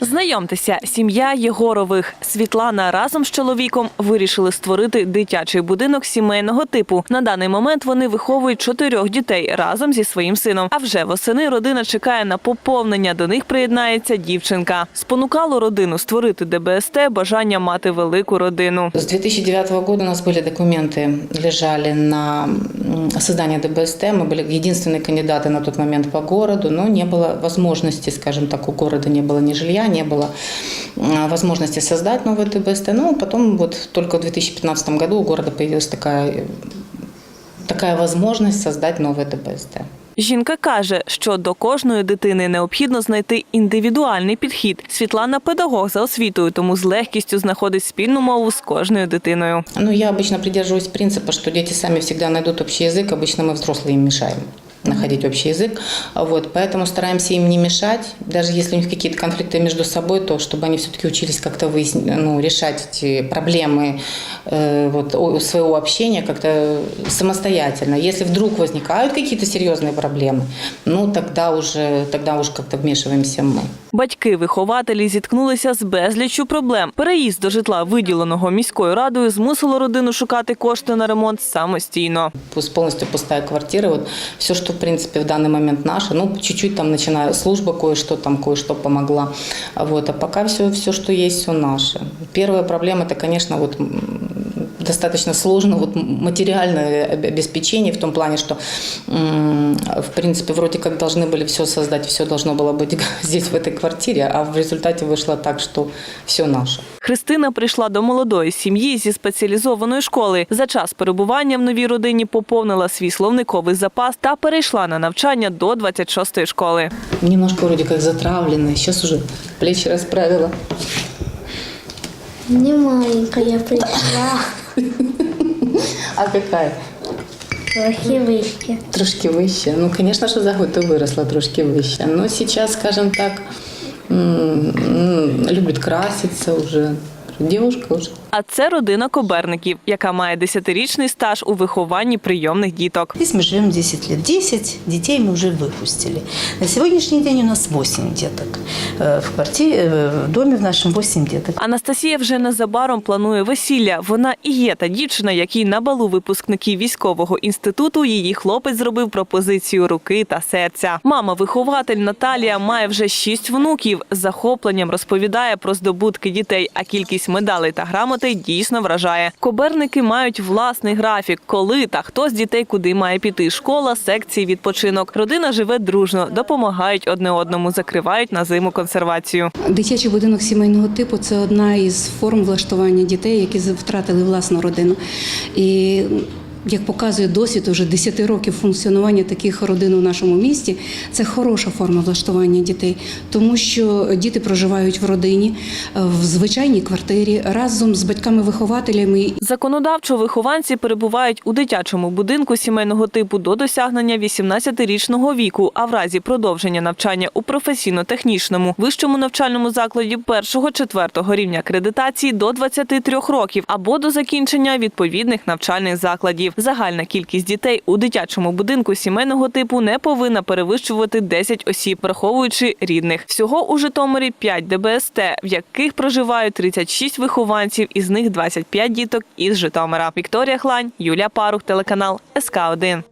Знайомтеся, сім'я Єгорових. Світлана разом з чоловіком вирішили створити дитячий будинок сімейного типу. На даний момент вони виховують чотирьох дітей разом зі своїм сином. А вже восени родина чекає на поповнення. До них приєднається дівчинка. Спонукало родину створити ДБСТ бажання мати велику родину. С 2009 года у нас были документы, лежали на м, создание ДБСТ. Мы были единственные кандидаты на тот момент по городу, но не было возможности, скажем так, у города не было ни жилья, не было м, возможности создать новый ДБСТ. Ну, потом вот только в 2015 году у города появилась такая, э, такая возможность создать новый ДБСТ. Жінка каже, що до кожної дитини необхідно знайти індивідуальний підхід. Світлана педагог за освітою, тому з легкістю знаходить спільну мову з кожною дитиною. Ну, я обычно придерживаюсь принципа, что дети сами всегда найдут общий язык, обычно мы взрослые им мешаем находить общий язык. Вот, поэтому стараемся им не мешать, даже если у них какие-то конфликты между собой, то чтобы они все-таки учились как-то выясн- ну, решать эти проблемы э, вот, о- своего общения как-то самостоятельно. Если вдруг возникают какие-то серьезные проблемы, ну тогда уже, тогда уже как-то вмешиваемся мы. Батьки-вихователі зіткнулися з безліччю проблем. Переїзд до житла, виділеного міською радою, змусило родину шукати кошти на ремонт самостійно. Пусть полностью пустая квартира, вот все, что в принципе в данный момент наше, ну чуть-чуть там начиная служба кое-что там кое-что помогла, вот, а пока все, все, что есть, все наше. Первая проблема это, конечно, вот достаточно сложно вот м- материальное об- обеспечение в том плане, что м, в принципе вроде как должны были все создать, все должно было быть здесь в этой квартире, а в результате вышло так, что все наше. Христина прийшла до молодої сім'ї зі спеціалізованої школи. За час перебування в новій родині поповнила свій словниковий запас та перейшла на навчання до 26-ї школи. Немножко вроде как затравленная, сейчас уже плечи расправила. Не маленькая пришла, А какая? трохи вище. Трошки вище. Ну, конечно, что за год ты выросла трошки выше. Но сейчас, скажем так, м, м, любит краситься уже. Девушка уже. А це родина Коберників, яка має 10-річний стаж у вихованні прийомних діток. Здесь мы живем 10 лет. 10 детей мы уже выпустили. На сегодняшний день у нас 8 деток. Э, В квартире, э, в доме в нашем 8 деток. Анастасія вже незабаром планує весілля. Вона і є та дівчина, якій на балу випускників військового інституту її хлопець зробив пропозицію руки та серця. Мама-вихователь Наталія має вже шість внуків. З захопленням розповідає про здобутки дітей, а кількість медалей та грамотей дійсно вражає. Коберники мають власний графік, коли та хто з дітей куди має піти. Школа, секції, відпочинок. Родина живе дружно, допомагають одне одному, закривають на зиму консервацію. Дитячий будинок сімейного типу це одна із форм влаштування дітей, які втратили власну родину. І як показує досвід уже 10 років функціонування таких родин у нашому місті, це хороша форма влаштування дітей, тому що діти проживають в родині, в звичайній квартирі разом з батьками-вихователями. Законодавчо вихованці перебувають у дитячому будинку сімейного типу до досягнення 18-річного віку, а в разі продовження навчання у професійно-технічному вищому навчальному закладі першого-четвертого рівня акредитації до 23 років або до закінчення відповідних навчальних закладів. Загальна кількість дітей у дитячому будинку сімейного типу не повинна перевищувати 10 осіб, враховуючи рідних. Всього у Житомирі 5 ДБСТ, в яких проживають 36 вихованців, із них 25 діток із Житомира. Вікторія Хлань, Юлія Парух, телеканал СК 1